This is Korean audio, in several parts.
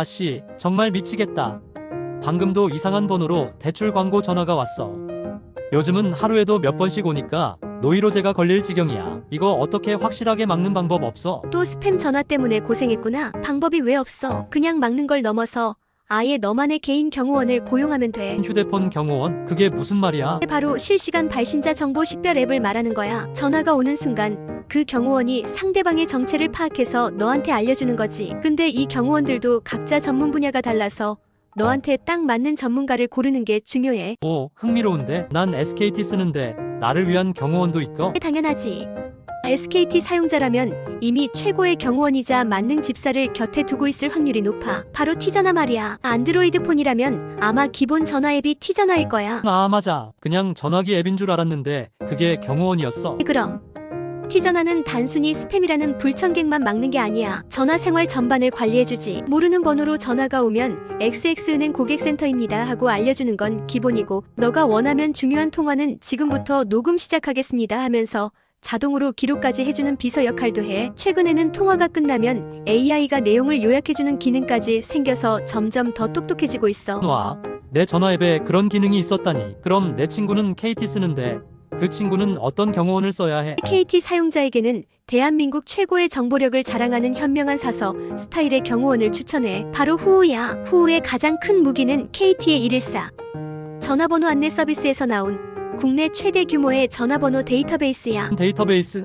아씨, 정말 미치겠다. 방금도 이상한 번호로 대출 광고 전화가 왔어. 요즘은 하루에도 몇 번씩 오니까 노이로제가 걸릴 지경이야. 이거 어떻게 확실하게 막는 방법 없어? 또 스팸 전화 때문에 고생했구나. 방법이 왜 없어? 그냥 막는 걸 넘어서 아예 너만의 개인 경호원을 고용하면 돼. 휴대폰 경호원? 그게 무슨 말이야? 바로 실시간 발신자 정보 식별 앱을 말하는 거야. 전화가 오는 순간 그 경호원이 상대방의 정체를 파악해서 너한테 알려주는 거지. 근데 이 경호원들도 각자 전문 분야가 달라서 너한테 딱 맞는 전문가를 고르는 게 중요해. 오, 흥미로운데? 난 SKT 쓰는데 나를 위한 경호원도 있고? 당연하지. SKT 사용자라면 이미 최고의 경호원이자 만능 집사를 곁에 두고 있을 확률이 높아. 바로 티전화 말이야. 안드로이드 폰이라면 아마 기본 전화 앱이 티전화일 거야. 아, 맞아. 그냥 전화기 앱인 줄 알았는데 그게 경호원이었어. 그럼 티전화는 단순히 스팸이라는 불청객만 막는 게 아니야. 전화 생활 전반을 관리해주지. 모르는 번호로 전화가 오면 XX은행 고객센터입니다 하고 알려주는 건 기본이고 너가 원하면 중요한 통화는 지금부터 녹음 시작하겠습니다 하면서 자동으로 기록까지 해주는 비서 역할도 해. 최근에는 통화가 끝나면 AI가 내용을 요약해주는 기능까지 생겨서 점점 더 똑똑해지고 있어. 와, 내 전화 앱에 그런 기능이 있었다니. 그럼 내 친구는 KT 쓰는데 그 친구는 어떤 경호원을 써야 해? KT 사용자에게는 대한민국 최고의 정보력을 자랑하는 현명한 사서 스타일의 경호원을 추천해. 바로 후우야. 후우의 가장 큰 무기는 KT의 114. 전화번호 안내 서비스에서 나온 국내 최대 규모의 전화번호 데이터베이스야. 데이터베이스?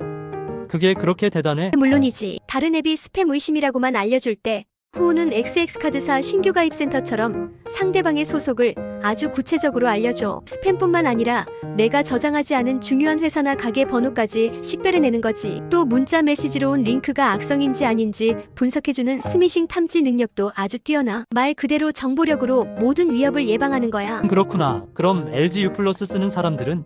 그게 그렇게 대단해? 물론이지. 다른 앱이 스팸 의심이라고만 알려줄 때 후우는 XX카드사 신규 가입 센터처럼 상대방의 소속을 아주 구체적으로 알려줘. 스팸뿐만 아니라 내가 저장하지 않은 중요한 회사나 가게 번호까지 식별해내는 거지. 또 문자 메시지로 온 링크가 악성인지 아닌지 분석해주는 스미싱 탐지 능력도 아주 뛰어나. 말 그대로 정보력으로 모든 위협을 예방하는 거야. 그렇구나. 그럼 LG U 플러스 쓰는 사람들은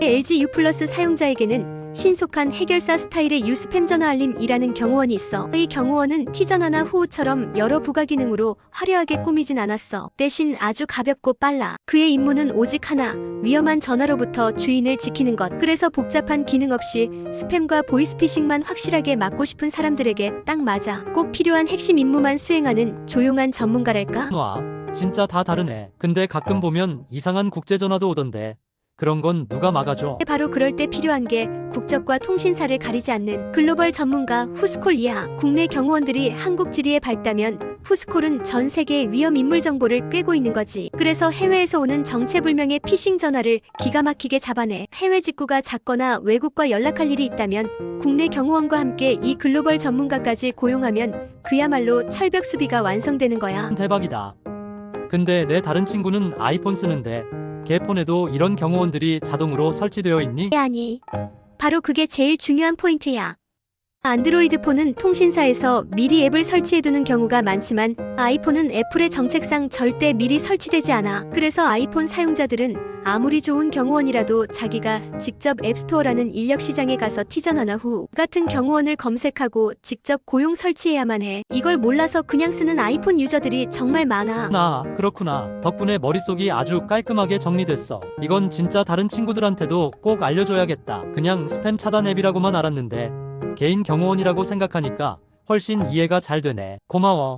LG U 플러스 사용자에게는 신속한 해결사 스타일의 유스팸 전화 알림이라는 경호원이 있어. 이 경호원은 티전화나 후우처럼 여러 부가 기능으로 화려하게 꾸미진 않았어. 대신 아주 가볍고 빨라. 그의 임무는 오직 하나, 위험한 전화로부터 주인을 지키는 것. 그래서 복잡한 기능 없이 스팸과 보이스피싱만 확실하게 막고 싶은 사람들에게 딱 맞아. 꼭 필요한 핵심 임무만 수행하는 조용한 전문가랄까? 와, 진짜 다 다르네. 근데 가끔 보면 이상한 국제 전화도 오던데. 그런 건 누가 막아줘? 바로 그럴 때 필요한 게 국적과 통신사를 가리지 않는 글로벌 전문가 후스콜이야. 국내 경호원들이 한국 지리에 밝다면 후스콜은 전 세계의 위험 인물 정보를 꿰고 있는 거지. 그래서 해외에서 오는 정체불명의 피싱 전화를 기가 막히게 잡아내. 해외 직구가 작거나 외국과 연락할 일이 있다면 국내 경호원과 함께 이 글로벌 전문가까지 고용하면 그야말로 철벽 수비가 완성되는 거야. 대박이다. 근데 내 다른 친구는 아이폰 쓰는데 걔 폰에도 이런 경호원들이 자동으로 설치되어 있니? 아니. 바로 그게 제일 중요한 포인트야. 안드로이드 폰은 통신사에서 미리 앱을 설치해두는 경우가 많지만 아이폰은 애플의 정책상 절대 미리 설치되지 않아. 그래서 아이폰 사용자들은 아무리 좋은 경호원이라도 자기가 직접 앱스토어라는 인력 시장에 가서 티전화나 후 같은 경호원을 검색하고 직접 고용 설치해야만 해. 이걸 몰라서 그냥 쓰는 아이폰 유저들이 정말 많아. 나, 그렇구나. 덕분에 머릿속이 아주 깔끔하게 정리됐어. 이건 진짜 다른 친구들한테도 꼭 알려줘야겠다. 그냥 스팸 차단 앱이라고만 알았는데 개인 경호원이라고 생각하니까 훨씬 이해가 잘 되네. 고마워.